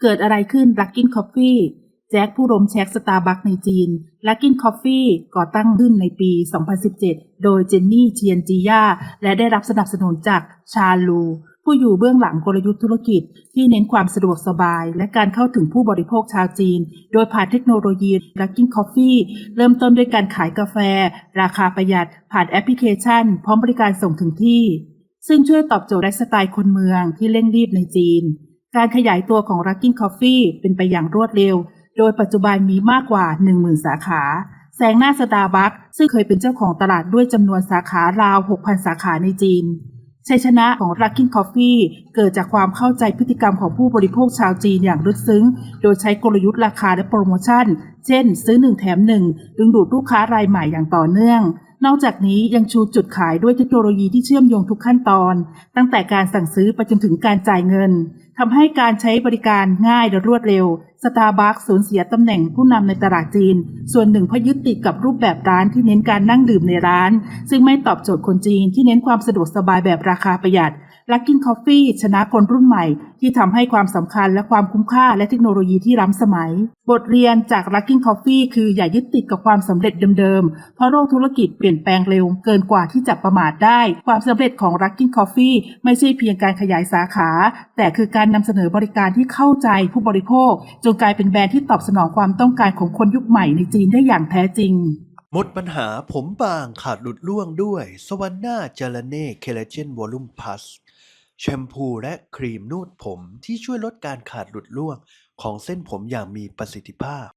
เกิดอะไรขึ้น Luckin Coffee แจ็คผู้ล้มแช็กสตาร์บัคในจีน Luckin Coffee ก่อตั้งขึ้นในปี 2017 โดยเจนนี่เชียนจียาและได้รับสนับสนุนจากชาลู ผู้อยู่เบื้องหลังกลยุทธ์ธุรกิจ ที่เน้นความสะดวกสบาย และการเข้าถึงผู้บริโภคชาวจีน โดยผ่านเทคโนโลยี Luckin Coffee เริ่มต้นด้วยการขายกาแฟ ราคาประหยัด ผ่านแอปพลิเคชัน พร้อมบริการส่งถึงที่ ซึ่งช่วยตอบโจทย์ไลฟ์สไตล์คนเมืองที่เร่งรีบในจีน การขยายตัวของ Luckin Coffee เป็นไปอย่างรวดเร็ว โดยปัจจุบันมีมากกว่า 10,000 สาขา แซงหน้าสตาร์บัคซึ่งเคยเป็นเจ้าของตลาดด้วยจำนวนสาขาราว 6,000 สาขาในจีนชัยชนะของ Luckin Coffee เกิดจากความเข้าใจพฤติกรรมของผู้บริโภคชาวจีนอย่างลึกซึ้ง โดยใช้กลยุทธ์ราคาและโปรโมชั่น เช่น ซื้อ 1 แถม 1 ดึงดูดลูกค้ารายใหม่อย่างต่อเนื่อง นอกจากนี้ยังชูจุดขายด้วยเทคโนโลยีที่เชื่อมโยงทุกขั้นตอน ตั้งแต่การสั่งซื้อไปจนถึงการจ่ายเงินทำให้การใช้บริการง่ายและรวดเร็ว สตาร์บัคสูญเสียตำแหน่งผู้นำในตลาดจีน ส่วนหนึ่งเพราะยึดติดกับรูปแบบร้านที่เน้นการนั่งดื่มในร้าน ซึ่งไม่ตอบโจทย์คนจีนที่เน้นความสะดวกสบายแบบราคาประหยัด Luckin Coffee ชนะคนรุ่นใหม่ ที่ทำให้ความสำคัญและความคุ้มค่าและเทคโนโลยีที่ล้ำสมัย บทเรียนจาก Luckin Coffee คืออย่ายึดติดกับความสำเร็จเดิมๆ เพราะโลกธุรกิจเปลี่ยนแปลงเร็วเกินกว่าที่จะประมาทได้ ความสำเร็จของ Luckin Coffee ไม่ใช่เพียงการขยายสาขา แต่คือการนำเสนอบริการที่เข้าใจผู้บริโภค จนกลายเป็นแบรนด์ที่ตอบสนองความต้องการของคนยุคใหม่ในจีนได้อย่างแท้จริงหมดปัญหาผมบางขาดหลุดร่วงด้วย สวรรค์หน้าเจลเน่เคลเจนวอลุ่มพัส แชมพูและครีมนวดผมที่ช่วยลดการขาดหลุดร่วงของเส้นผมอย่างมีประสิทธิภาพ